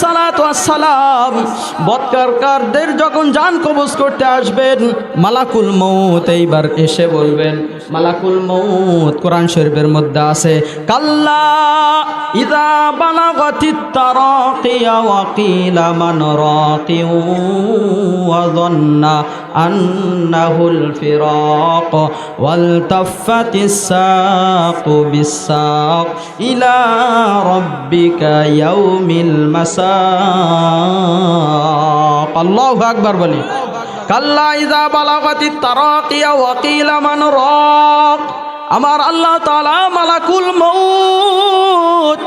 সালাম বৎকারকারদের যখন যান কবজ করতে আসবেন, মালাকুল মৌত এইবার এসে বলবেন, মালাকুল মৌত কোরআন শরীফের মধ্যে আছে, কাল্লা إذا بلغت التراقي وقيل من راق وظن أنه الفراق والتفت الساق بالساق إلى ربك يوم المساق الله أكبر بلي كلا إذا بلغت التراقي وقيل من راق আমার আল্লাহ তালা মালাকুল মৌত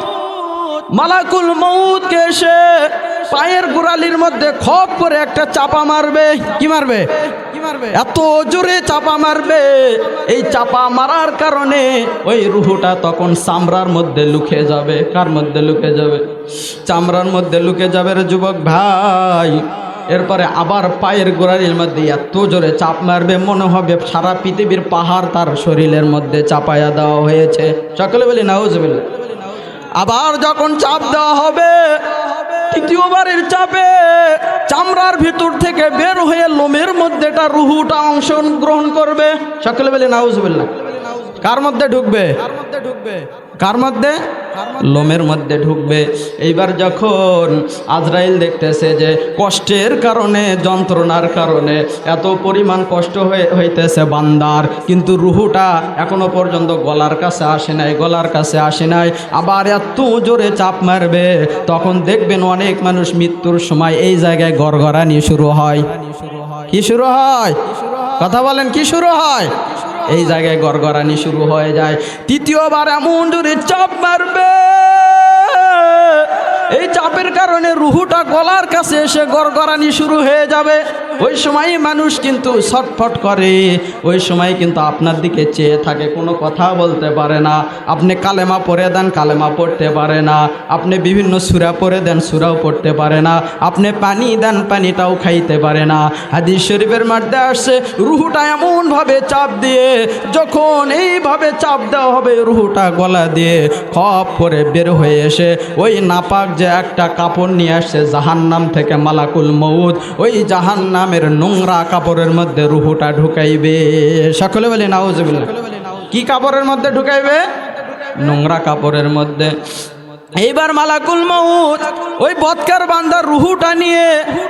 মালাকুল মৌতকে এসে পায়ের গোড়ালির মধ্যে খপ করে একটা চাপা মারবে। কি মারবে? এত জোরে চাপা মারবে। এই চাপা মারার কারণে ওই রুহুটা তখন চামড়ার মধ্যে লুকে যাবে। কার মধ্যে লুকে যাবে? চামড়ার মধ্যে লুকে যাবে রে যুবক ভাই। এরপরে আবার পায়ের গোড়ালির মধ্যে এত জোরে চাপ মারবে, মনে হবে সারা পৃথিবীর পাহাড় তার শরীরের মধ্যে চাপায়া দেওয়া হয়েছে। সকলে বলি নাউজবিল্লা আবার যখন চাপ দেওয়া হবে, তৃতীয়বারের চাপে চামড়ার ভিতর থেকে বের হয়ে লোমের মধ্যে এটা রুহুটা অংশ গ্রহণ করবে। সকলে বলে নাউজবিল্লা কার মধ্যে ঢুকবে? কার মধ্যে লোমের মধ্যে ঢুকবে। এইবার যখন আজরাইল দেখতেছে যে কষ্টের কারণে, যন্ত্রণার কারণে এত পরিমাণ কষ্ট হয়ে হইতেছে বান্দার, কিন্তু রুহুটা এখনও পর্যন্ত গলার কাছে আসে নাই, গলার কাছে আসে নাই। আবার এত জোরে চাপ মারবে, তখন দেখবেন অনেক মানুষ মৃত্যুর সময় এই জায়গায় গড়গড়ানি শুরু হয়। কি শুরু হয়? কথা বলেন, কি শুরু হয়? এই জায়গায় গড়গড়ানি শুরু হয়ে যায়। তৃতীয়বার এমন জোরে চাপ মারবে। এই চাপের কারণে রুহুটা গলার কাছে এসে গড়গড়ানি শুরু হয়ে যাবে। ওই সময় মানুষ কিন্তু ছটফট করে, ওই সময় কিন্তু আপনার দিকে চেয়ে থাকে, কোনো কথা বলতে পারে না। আপনি কালেমা পড়ে দেন, কালেমা পড়তে পারে না। আপনি বিভিন্ন সুরা পড়ে দেন, সুরাও পড়তে পারে না। আপনি পানি দেন, পানিটাও খাইতে পারে না। হাদিস শরীফের মধ্যে আসছে, রুহুটা এমনভাবে চাপ দিয়ে, যখন এইভাবে চাপ দেওয়া হবে, রুহুটা গলা দিয়ে খপ করে বের হয়ে এসে, ওই নাপাক যে একটা কাপড় নিয়ে আসছে জাহান্নাম থেকে মালাকুল মৌদ ওই জাহান্নামের নোংরা কাপড়ের মধ্যে রুহুটা ঢুকাইবে। সকলে বলি নাউজবিল্লা কি কাপড়ের মধ্যে ঢুকাইবে? নোংরা কাপড়ের মধ্যে। এইবার মালাকুল মৌত ওই বৎকার বান্দার রুহুটা নিয়ে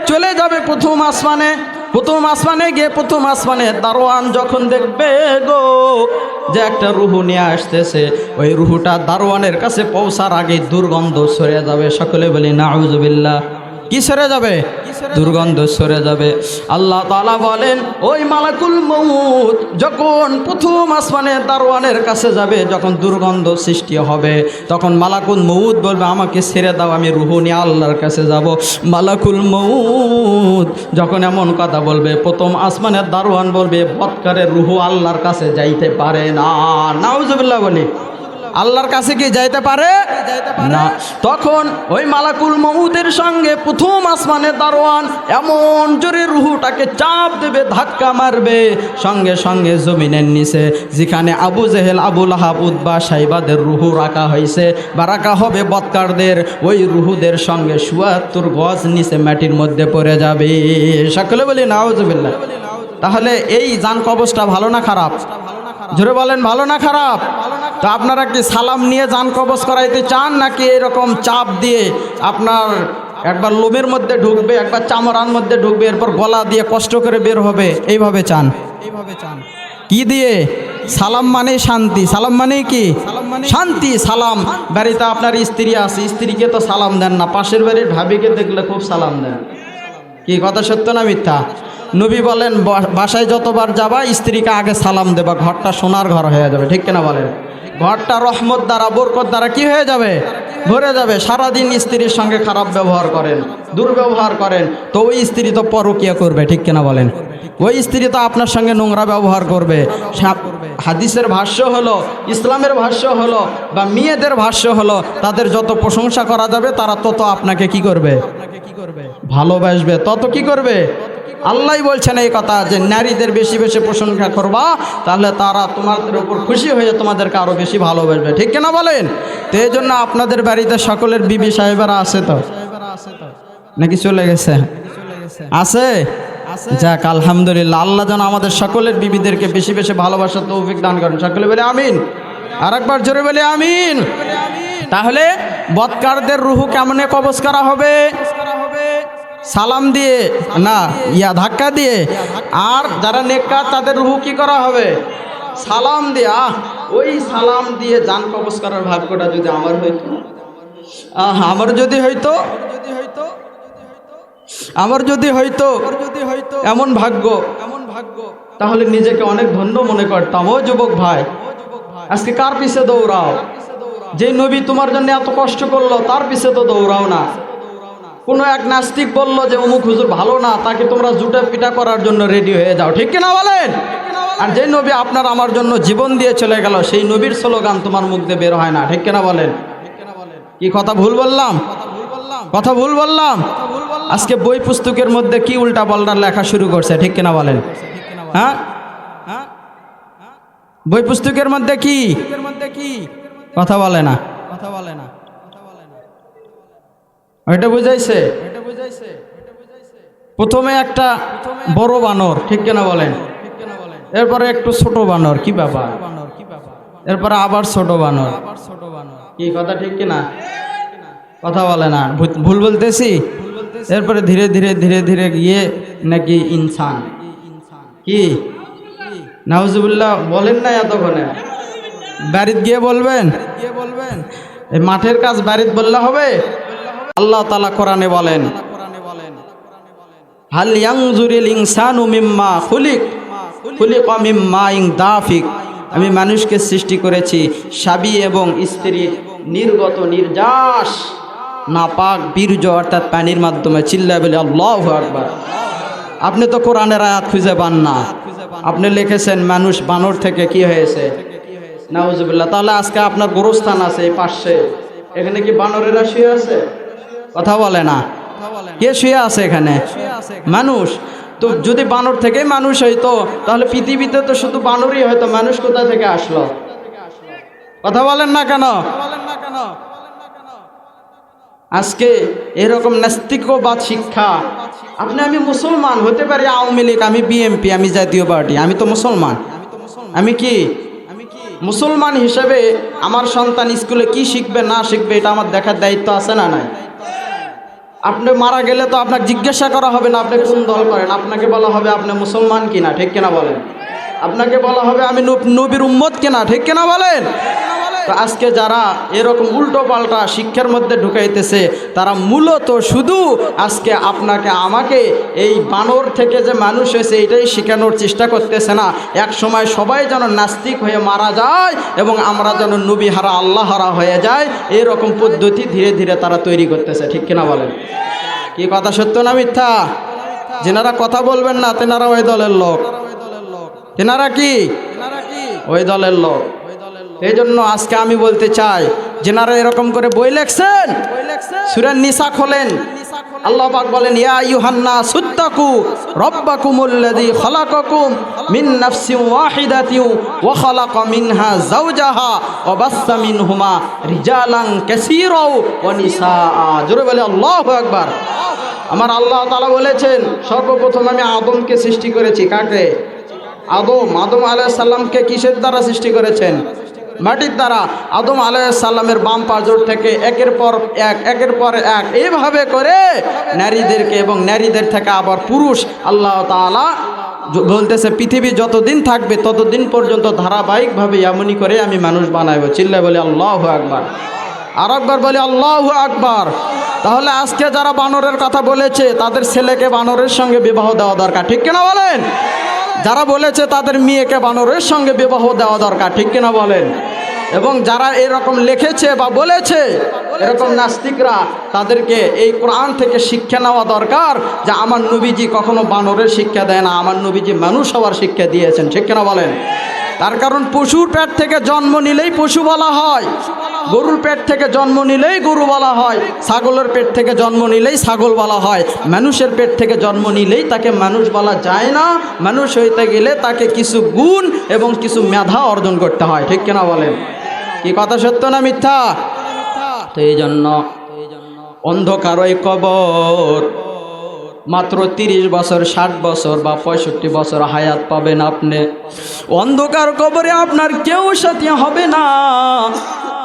চলে যাবে প্রথম আসমানে। প্রথম আসমানে গিয়ে প্রথম আসমানে দারোয়ান যখন দেখবে গো, যে একটা রুহু নিয়ে আসতেছে, ওই রুহুটা দারোয়ানের কাছে পৌঁছার আগে দুর্গন্ধ সরে যাবে। সকলে বলি, নাউজুবিল্লাহ। কি সরে যাবে? দুর্গন্ধ সরে যাবে। আল্লাহ তালা বলেন, ওই মালাকুল মৌত যখন প্রথম আসমানে দারোয়ানের কাছে যাবে, যখন দুর্গন্ধ সৃষ্টি হবে, তখন মালাকুল মৌত বলবে, আমাকে ছেড়ে দাও, আমি রুহু নিয়ে আল্লাহর কাছে যাব। মালাকুল মৌত যখন এমন কথা বলবে, প্রথম আসমানের দারোয়ান বলবে, বৎকারের রুহু আল্লাহর কাছে যাইতে পারে না। নাউজুবিল্লাহ বলি। আল্লাহর কাছে কি যাইতে পারে? না। তখন ওই মালাকুল মহুদের সঙ্গে প্রথম আসমানের দারোয়ান এমন জোরে রুহুটাকে চাপ দেবে, ধাক্কা মারবে, সঙ্গে সঙ্গে জমিনের নিচে, যেখানে আবু জেহেল আবুল আহাব উদ্বা সাইবাদের রুহু রাখা হয়েছে, বা রাখা হবে বৎকারদের, ওই রুহুদের সঙ্গে সুয়াত্তর গজ নিচে মাটির মধ্যে পড়ে যাবে। সকলে বলি নাওজবিল্লা তাহলে এই যান কবচটা ভালো না খারাপ? জোরে বলেন, ভালো না খারাপ? তো আপনারা কি সালাম নিয়ে যান কবচ করাইতে চান নাকি এরকম চাপ দিয়ে আপনার একবার লোমের মধ্যে ঢুকবে, একবার চামড়ার মধ্যে ঢুকবে, এরপর গলা দিয়ে কষ্ট করে বের হবে? এইভাবে চান? এইভাবে চান। কি দিয়ে? সালাম মানে শান্তি। সালাম মানে কি? শান্তি, সালাম। বাড়িতে আপনার স্ত্রী আছে, স্ত্রীকে তো সালাম দেন না। পাশের বাড়ির ভাবিকে দেখলে খুব সালাম দেন। কি, কথা সত্য না মিথ্যা? নবী বলেন বাসায় যতবার যাবা, স্ত্রীকে আগে সালাম দেবা। ঘরটা সোনার ঘর হয়ে যাবে। ঠিক কিনা বলেন? ঘরটা রহমত দ্বারা, বরকত দ্বারা কি হয়ে যাবে? ভরে যাবে। সারাদিন স্ত্রীর সঙ্গে খারাপ ব্যবহার করেন, দুর্ব্যবহার করেন, তো ওই স্ত্রী তো পরকিয়া করবে। ঠিক কিনা বলেন? ওই স্ত্রী তো আপনার সঙ্গে নোংরা ব্যবহার করবে। হাদিসের ভাষ্য হলো, ইসলামের ভাষ্য হলো, বা মেয়েদের ভাষ্য হলো, তাদের যত প্রশংসা করা যাবে, তারা তত আপনাকে কি করবে? ভালোবাসবে। তত কি করবে? আল্লাহ বলছেন এই কথা যে নারীদের বেশি বেশি প্রশংসা করবা, তাহলে তারা তোমাদের উপর খুশি হয়ে তোমাদেরকে আরও বেশি ভালোবাসবে। ঠিক কিনা বলেন? তো এই জন্য আপনাদের বাড়িতে সকলের বিবি সাহেবেরা আছে তো? নাকি চলে গেছে? আছে? যাক, আলহামদুলিল্লাহ। আল্লাহ যেন আমাদের সকলের বিবিদেরকে বেশি বেশি ভালোবাসার তৌফিক দান করেন। সকলে বলে আমিন। আর একবার জোরে বলে আমিন। তাহলে বৎকারদের রুহু কেমনে কবজ করা হবে? সালাম দিয়ে, না, ইয়া ধাক্কা দিয়ে। আর যারা নেককার, তাদের রুহু কি করা হবে? সালাম দিয়ে। আহ, ওই সালাম দিয়ে যান কবজ করার ভাগ্যটা যদি আমার হইতো। আহ, আমার যদি হইতো। আমার যদি হইতো। যদি হইতো এমন ভাগ্য। এমন ভাগ্য তাহলে নিজেকে অনেক ধন্য মনে করতাম। ও যুবক ভাই, আজকে কার পিছে দৌড়াও? যে নবী তোমার জন্য এত কষ্ট করল, তার পিছে তো দৌড়াও না। কোনো এক নাস্তিক বলল যে, অমুক হুজুর ভালো না, তাকে তোমরা জুটা পিটা করার জন্য রেডি হয়ে যাও। ঠিক কিনা বলেন? আর যে নবী আপনার আমার জন্য জীবন দিয়ে চলে গেল, সেই নবীর স্লোগান তোমার মুখ দিয়ে বের হয় না। ঠিক কিনা বলেন? কি কথা ভুল বললাম? কথা ভুল বললাম? আজকে বই পুস্তকের মধ্যে কি উল্টা পাল্টা লেখা শুরু করছে, ঠিক কিনা বলেন? হ্যাঁ? বই পুস্তকের মধ্যে কি? কথা বলে না কথা বলে না। এটা বুঝাইছে? প্রথমে একটা বড় বানর, ঠিক কেনা বলেন? এরপরে একটু ছোট বানর, কি ব্যাপার? এরপরে আবার ছোট বানর। কি কথা, ঠিক কিনা? কথা বলে না ভুল বলতেছি? এরপরে ধীরে ধীরে ধীরে ধীরে গিয়ে নাকি ইনসান। কি? নাউজুবুল্লাহ, বলেন না এতক্ষণে। বাড়িত গিয়ে বলবেন? গিয়ে বলবেন মাঠের কাজ বাড়িত বললে হবে? আল্লাহ তালা কোরআনে বলেন ইং আমি মানুষকে সৃষ্টি করেছি স্বামী এবং স্ত্রীর নির্গত, নির্যাস, নাপাক, বীর্য অর্থাৎ পানির মাধ্যমে। চিল্লা বলে, আল্লাহ আপনি তো কোরআনের আয়াত খুঁজে পান না। আপনি লিখেছেন, মানুষ বানর থেকে কি হয়েছে? নাউজুবিল্লাহ, তাহলে আজকে আপনার গোরস্থান আছে পাশে। এখানে কি বানরেরা শুয়ে আছে? কথা বলে না। কে শুয়ে আছে এখানে? মানুষ। তো যদি বানর থেকে মানুষ হইতো, তাহলে পৃথিবীতে তো শুধু বানরই হয়তো মানুষ কোথা থেকে আসলো? কথা বলেন না কেন? আজকে এরকম নাস্তিকবাদ শিক্ষা। আপনি, আমি মুসলমান, হতে পারি আওয়ামী লীগ, আমি বিএমপি আমি জাতীয় পার্টি, আমি তো মুসলমান। আমি কি? মুসলমান হিসেবে আমার সন্তান স্কুলে কি শিখবে, না শিখবে, এটা আমার দেখার দায়িত্ব আছে না নাই? আপনি মারা গেলে তো আপনার জিজ্ঞাসা করা হবে না, আপনি কোন দল করেন? আপনাকে বলা হবে আপনি মুসলমান কিনা, ঠিক কিনা বলেন? আপনাকে বলা হবে আমি নব- নবীর উম্মত কিনা, ঠিক কিনা বলেন? তো আজকে যারা এরকম উল্টো পাল্টা শিক্ষার মধ্যে ঢুকাইতেছে, তারা মূলত শুধু আজকে আপনাকে, আমাকে এই বানর থেকে যে মানুষ হয়েছে, এটাই শেখানোর চেষ্টা করতেছে না। এক সময় সবাই যেন নাস্তিক হয়ে মারা যায় এবং আমরা যেন নবী হারা, আল্লাহ হারা হয়ে যায় এরকম পদ্ধতি ধীরে ধীরে তারা তৈরি করতেছে। ঠিক কিনা বলেন? কি কথা, সত্য না মিথ্যা? যেনারা কথা বলবেন না, তেনারা ওই দলের লোক। তেনারা কি? ওই দলের লোক। এই জন্য আজকে আমি বলতে চাই, যেনারা এরকম করে বই লেখছেন সুরেন নিশা খোলেন, আল্লাহ পাক বলেন, ইয়া ইউহান্না সুত্তাকু রব্বাকুমুল্লাযী খালাকাকুম মিন নাফসিন ওয়াহিদাতিন ওয়া খালাকা মিনহা যাওজাহা ওয়া বাসসা মিনহুমা রিজালান কাসীরাও ওয়া নিসাআ। জোরে বলে আল্লাহু আকবার। আমার আল্লাহ তাআলা বলেছেন, সর্বপ্রথম আমি আদমকে সৃষ্টি করেছি কাকে? আদম আদম আলাইহিস সালামকে কিসের দ্বারা সৃষ্টি করেছেন? মাটির দ্বারা আদম আলাইসাল্লামের বাম পাজর থেকে একের পর এক, একের পর এক, এইভাবে করে নারীদেরকে এবং নারীদের থেকে আবার পুরুষ, আল্লাহ তাআলা জ- বলতেছে, পৃথিবী যতদিন থাকবে ততদিন পর্যন্ত ধারাবাহিকভাবে এমনই করে আমি মানুষ বানাইব। চিল্লায় বলে আল্লাহ আকবার। আর একবার বলি আল্লাহ আকবার। তাহলে আজকে যারা বানরের কথা বলেছে, তাদের ছেলেকে বানরের সঙ্গে বিবাহ দেওয়া দরকার। ঠিক কিনা বলেন? যারা বলেছে তাদের মেয়েকে বানরের সঙ্গে বিবাহ দেওয়া দরকার, ঠিক কিনা বলেন? এবং যারা এরকম লিখেছে বা বলেছে, এরকম নাস্তিকরা, তাদেরকে এই কোরআন থেকে শিক্ষা নেওয়া দরকার যে আমার নবীজি কখনো বানরের শিক্ষা দেয় না, আমার নবীজি মানুষ হওয়ার শিক্ষা দিয়েছেন, ঠিক কিনা বলেন? তার কারণ পশুর পেট থেকে জন্ম নিলেই পশু বলা হয়। গরুর পেট থেকে জন্ম নিলেই গরু বলা হয়। ছাগলের পেট থেকে জন্ম নিলেই ছাগল বলা হয়। মানুষের পেট থেকে জন্ম নিলেই তাকে মানুষ বলা যায় না। মানুষ হইতে গেলে তাকে কিছু গুণ এবং কিছু মেধা অর্জন করতে হয়। ঠিক কিনা বলেন? কি কথা সত্য না মিথ্যা? তো এই জন্য অন্ধকার ওই কবর। মাত্র তিরিশ বছর, ষাট বছর বা পঁয়ষট্টি বছর হায়াত পাবেন আপনি। অন্ধকার কবরে আপনার কেউ সাথে হবে না।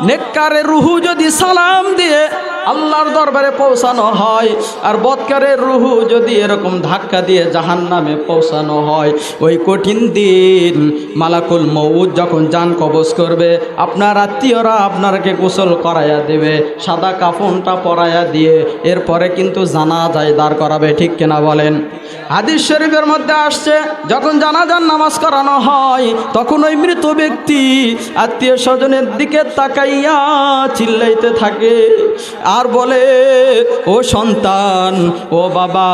নেককারের রুহু যদি সালাম দিয়ে আল্লাহর দরবারে পৌঁছানো হয়। আর বৎকারের রুহু যদি এরকম ধাক্কা দিয়ে জাহান নামে পৌঁছানো হয়, ওই কঠিন দিন মালাকুল মৌদ যখন যান কবজ করবে, আপনার আত্মীয়রা আপনাকে গোসল করাইয়া দেবে, সাদা কাফনটা পরাইয়া দিয়ে এরপরে কিন্তু জানা যায় দাঁড় করাবে, ঠিক কিনা বলেন? হাদিস শরীফের মধ্যে আসছে, যখন জানাজান নামাজ করানো হয়, তখন ওই মৃত ব্যক্তি আত্মীয় স্বজনের দিকে তাকাইয়া চিল্লাইতে থাকে। আর বলে, ও সন্তান, ও বাবা,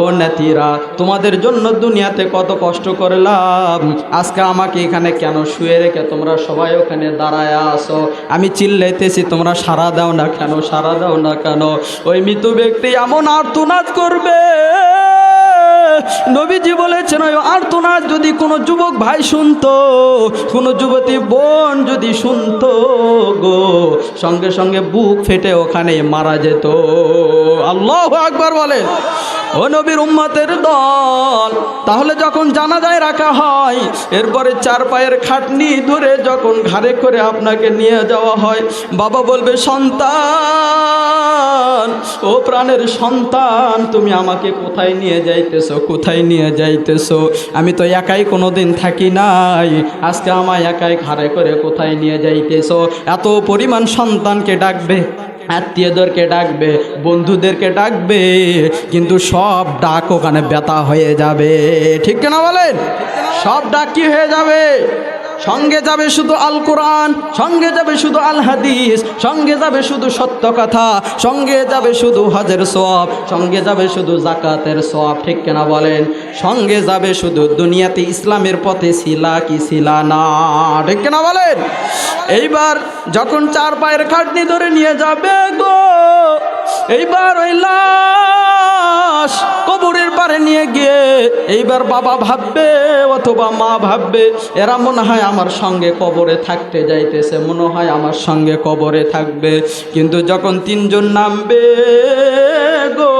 ও নেতিরা, তোমাদের জন্য দুনিয়াতে কত কষ্ট করলাম। আজকে আমাকে এখানে কেন শুয়ে রেখে তোমরা সবাই ওখানে দাঁড়ায় আসো আমি চিল্লাইতেছি, তোমরা সারা দাও না কেন সারা দাও না কেন? ওই মৃত ব্যক্তি এমন আর্তনাদ করবে। নবীজি বলেছেন, ওই আর্তনাদ যদি কোনো যুবক ভাই শুনতো, কোনো যুবতী বোন যদি শুনতো গো, সঙ্গে সঙ্গে বুক ফেটে ওখানে মারা যেত। আল্লাহ আকবার বলে ও নবীর উম্মতের দল। তাহলে যখন জানাজায় রাখা হয়, এরপরে চার পায়ের খাটনি ধরে যখন ঘাড়ে করে আপনাকে নিয়ে যাওয়া হয়, বাবা বলবে, সন্তান, ও প্রাণের সন্তান, তুমি আমাকে কোথায় নিয়ে যাইতেছো, কোথায় নিয়ে যাইতেছো? আমি তো একাই কোনো দিন থাকি নাই। আজকে আমায় একাই ঘাড়ে করে কোথায় নিয়ে যাইতেছো? এত পরিমাণ সন্তানকে ডাকবে। আত্মীয়দেরকে ডাকবে, বন্ধুদেরকে ডাকবে, কিন্তু সব ডাক ওখানে ব্যথা হয়ে যাবে। ঠিক কেনা বলেন? সব ডাক কি হয়ে যাবে? সঙ্গে যাবে শুধু আল কোরআন, সঙ্গে যাবে শুধু আল হাদিস, সঙ্গে যাবে শুধু সত্য কথা, সঙ্গে যাবে শুধু হজের সব সঙ্গে যাবে শুধু জাকাতের সব ঠিক কিনা বলেন? সঙ্গে যাবে শুধু দুনিয়াতে ইসলামের পথে ছিলা কি ছিলা না, ঠিক কিনা বলেন? এইবার যখন চার পায়ের খাটনি ধরে নিয়ে যাবে গো, এইবার ওই লাশ কবরের পারে নিয়ে গিয়ে এইবার বাবা ভাববে অথবা মা ভাববে, এরা মনে হয় আমার সঙ্গে কবরে থাকতে যাইতেছে, মনে হয় আমার সঙ্গে কবরে থাকবে। কিন্তু যখন তিনজন নামবে গো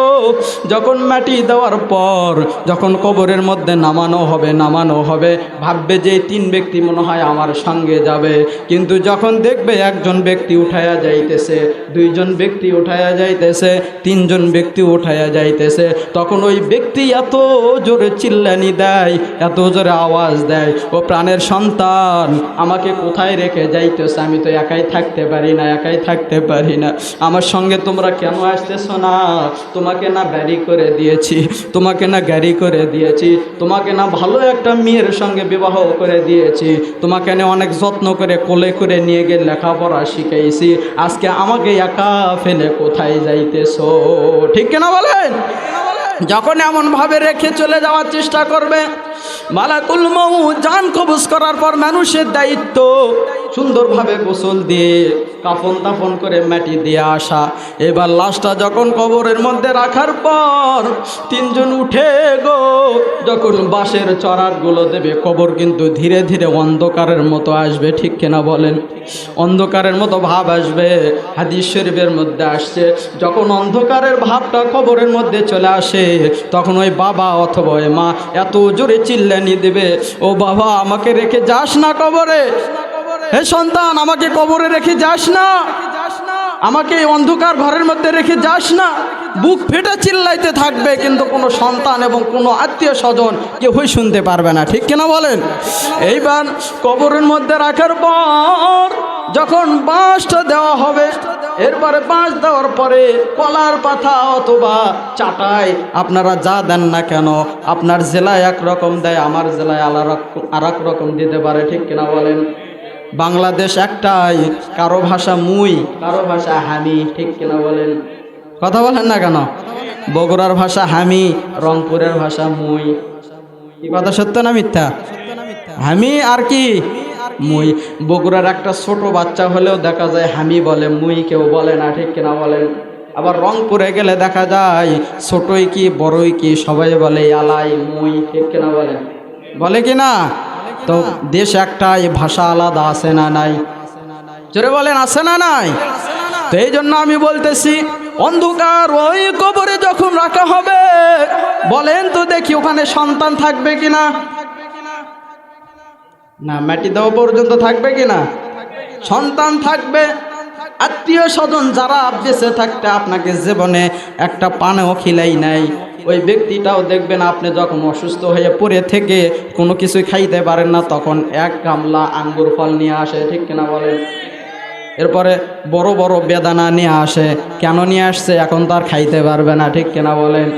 যখন মাটি দেওয়ার পর, যখন কবরের মধ্যে নামানো হবে নামানো হবে, ভাববে যে তিন ব্যক্তি মনে হয় আমার সঙ্গে যাবে। কিন্তু যখন দেখবে একজন ব্যক্তি উঠায়া যাইতেছে, দুইজন ব্যক্তি উঠায়া যাইতেছে, তিনজন ব্যক্তি উঠায়া যাইতেছে, তখন ওই ব্যক্তি এত জোরে চিল্লানি দেয়, এত জোরে আওয়াজ দেয়, ও প্রাণের সন্তান, আমাকে কোথায় রেখে যাইতেছে? আমি তো একাই থাকতে পারি না, একাই থাকতে পারি না। আমার সঙ্গে তোমরা কেন আসতেছো না? তোমাকে না ব্যারি করে দিয়েছি, তোমাকে না গাড়ি করে দিয়েছি, তোমাকে না ভালো একটা মেয়ের সঙ্গে বিবাহ করে দিয়েছি, তোমাকে না অনেক যত্ন করে কোলে করে নিয়ে গিয়ে লেখাপড়া শিখাইছি, আজকে আমাকে একা ফেলে কোথায় যাইতেছো? ঠিক কিনা বলেন? যখন এমনভাবে রেখে চলে যাওয়ার চেষ্টা করবে, মালাকুল মৌ জান কবুজ করার পর মানুষের দায়িত্ব। সুন্দরভাবে গোসল দিয়ে কাফন তাফন করে মাটি দিয়ে আসা। এবার লাশটা যখন কবরের মধ্যে রাখার পর তিনজন উঠে গো, যখন বাঁশের চড়ারগুলো দেবে, কবর কিন্তু ধীরে ধীরে অন্ধকারের মতো আসবে, ঠিক কিনা বলেন? অন্ধকারের মতো ভাব আসবে, হাদিস শরীফের মধ্যে আসছে। যখন অন্ধকারের ভাবটা কবরের মধ্যে চলে আসে, তখন ওই বাবা অথবা ওই মা এত জোরে চিল্লানি দেবে, ও বাবা, আমাকে রেখে যাস না কবরে? হে সন্তান, আমাকে কবরে রেখে যাস না। আমাকে এই অন্ধকার ঘরের মধ্যে রেখে যাস না। বুক ফেটে চিল্লাইতে থাকবে, কিন্তু কোনো সন্তান এবং কোনো আত্মীয় স্বজন কেউই শুনতে পারবে না। ঠিক কিনা বলেন? এইবার কবরের মধ্যে রাখার পর যখন বাঁশটা দেওয়া হবে, এরপরে বাঁশ দেওয়ার পরে কলার পাতা অথবা চাটাই আপনারা যা দেন না কেন, আপনার জেলায় একরকম দেয়, আমার জেলায় আলাদা আর রকম দিতে পারে। ঠিক কিনা বলেন? বাংলাদেশ একটাই, কারও ভাষা মুই, কারও ভাষা হামি, ঠিক কিনা বলেন? কথা বলেন না কেন? বগুড়ার ভাষা হামি, রংপুরের ভাষা মুই। কথা, সত্য না মিথ্যা? হামি আর কি? মুই। বগুড়ার একটা ছোট বাচ্চা হলেও দেখা যায় হামি বলে, মুই কেউ বলে না, ঠিক কিনা বলেন? আবার রংপুরে গেলে দেখা যায় ছোটই কি, বড়ই কি, সবাই বলে আলাই মুই, ঠিক কিনা বলেন? বলে কি না? তো দেশ একটাই, ভাষা আলাদা, আছে না নাই? জোরে বলেন, আছে না নাই? তো এই জন্য আমি বলতেছি, অন্ধকার ওই কবরে যখন রাখা হবে, বলেন তো দেখি ওখানে সন্তান থাকবে কিনা? না, মাটি দেওয়া পর্যন্ত থাকবে কিনা? সন্তান থাকবে। আত্মীয় স্বজন যারা বেঁচে থাকতে আপনাকে জীবনে একটা পানেও খিলাই নাই। ওই ব্যক্তিটাও দেখবেন আপনি যখন অসুস্থ হয়ে পড়ে থেকে কোনো কিছু খাইতে পারেন না, তখন এক গামলা আঙ্গুর ফল নিয়ে আসে, ঠিক কিনা বলেন? এরপরে বড় বড় বেদানা নিয়ে আসে, কেন নিয়ে আসছে এখন তার খাইতে পারবে না, ঠিক কিনা বলেন?